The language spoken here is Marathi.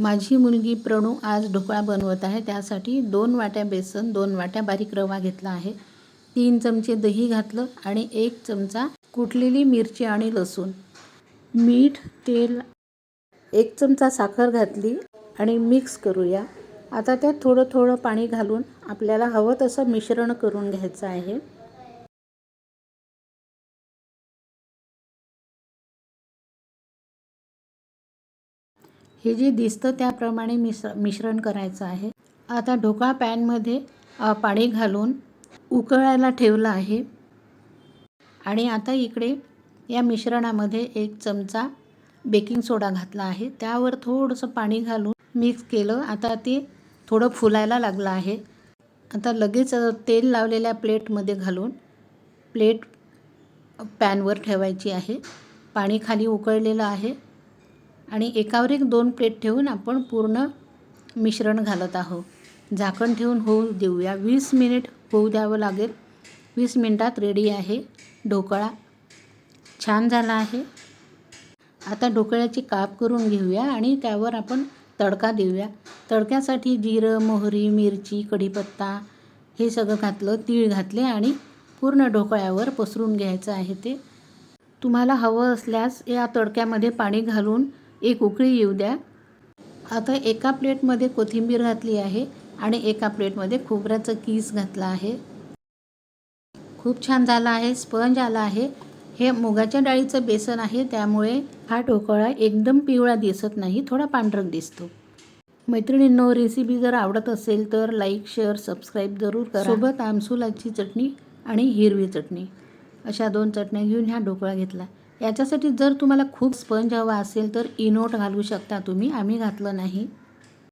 माझी मुलगी प्रणू आज ढोकळा बनवत आहे. त्यासाठी दोन वाट्या बेसन दोन वाट्या बारीक रवा घेतला आहे. तीन चमचे दही घातलं आणि एक चमचा कुटलेली मिरची आणि लसूण. मीठ तेल एक चमचा साखर घातली आणि मिक्स करूया. आता त्यात थोडं थोडं पाणी घालून आपल्याला हवं तसं मिश्रण करून घ्यायचं आहे. हे जे दिसतं त्याप्रमाणे मिश्र मिश्रण करायचं आहे. आता ढोकळा पॅनमध्ये पाणी घालून उकळायला ठेवलं आहे. आणि आता इकडे या मिश्रणामध्ये एक चमचा बेकिंग सोडा घातला आहे. त्यावर थोडंसं पाणी घालून मिक्स केलं. आता ते थोडं फुलायला लागलं आहे. आता लगेच तेल लावलेल्या प्लेटमध्ये घालून प्लेट पॅनवर ठेवायची आहे. पाणी खाली उकळलेलं आहे. आणि एकावर एक दोन प्लेट ठेवून आपण पूर्ण मिश्रण घालत आहोत. झाकण ठेवून होऊ देऊया. वीस मिनिट होऊ द्यावं लागेल. वीस मिनटात रेडी आहे. ढोकळा छान झाला आहे. आता ढोकळ्याची काप करून घेऊया आणि त्यावर आपण तडका देऊया. तडक्यासाठी जिरं मोहरी मिरची कढीपत्ता हे सगळं घातलं तीळ घातले आणि पूर्ण ढोकळ्यावर पसरून घ्यायचं आहे ते. तुम्हाला हवं असल्यास या तडक्यामध्ये पाणी घालून एक उकळी येऊ द्या. आता एका प्लेटमध्ये कोथिंबीर घातली आहे आणि एका प्लेटमध्ये खोबऱ्याचं कीस घातला आहे. खूप छान झाला आहे स्पंज आला आहे. हे मुगाच्या डाळीचं बेसन आहे त्यामुळे हा ढोकळा एकदम पिवळा दिसत नाही थोडा पांढरट दिसतो. मैत्रिणींनो रेसिपी जर आवडत असेल तर लाईक शेअर सबस्क्राईब जरूर करा. सोबत आमसुलाची चटणी आणि हिरवी चटणी. अशा दोन चटण्या घेऊन ह्या ढोकळा घेतला. याच्यासाठी जर तुम्हाला खूप स्पंज हवा असेल तर इनोट घालू शकता तुम्ही. आम्ही घातलं नाही.